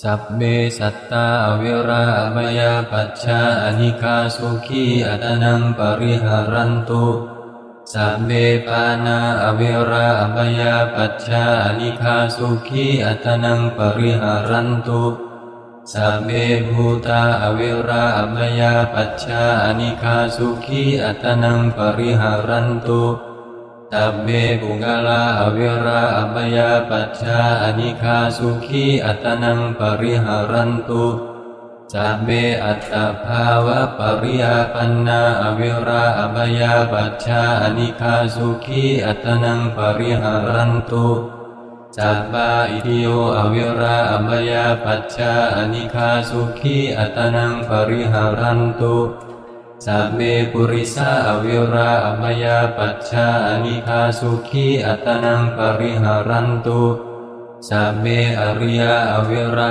สัพเมสัตตาอเวราอมยาปัชชาอนิคาสุขีอัตนังปริหารันตุสัพเมปานาอเวราอมยาปัชชาอนิคาสุขีอัตนังปริหารันตุสัพเมภูตาอเวราอมยาปัชชาอนิคาสุขีอัตนังปริหารันตุ สัพเมปุงกลาอเวราอมยาปัชชาอนิคาสุขีอัตนังปริหารันตุสัพเมอัตตภาวะปริยาปันนาอเวราอมยาปัชชาอนิคาสุขีอัตนังปริหารันตุสัพพะอิทิโยอเวราอมยาปัชชาอนิคาสุขีอัตนังปริหารันตุ สัพเมปุริสาอเวราอมยาปัจฉานิคาสุขีอัตนังปริหารันตุสัพเมอริยาอวิรา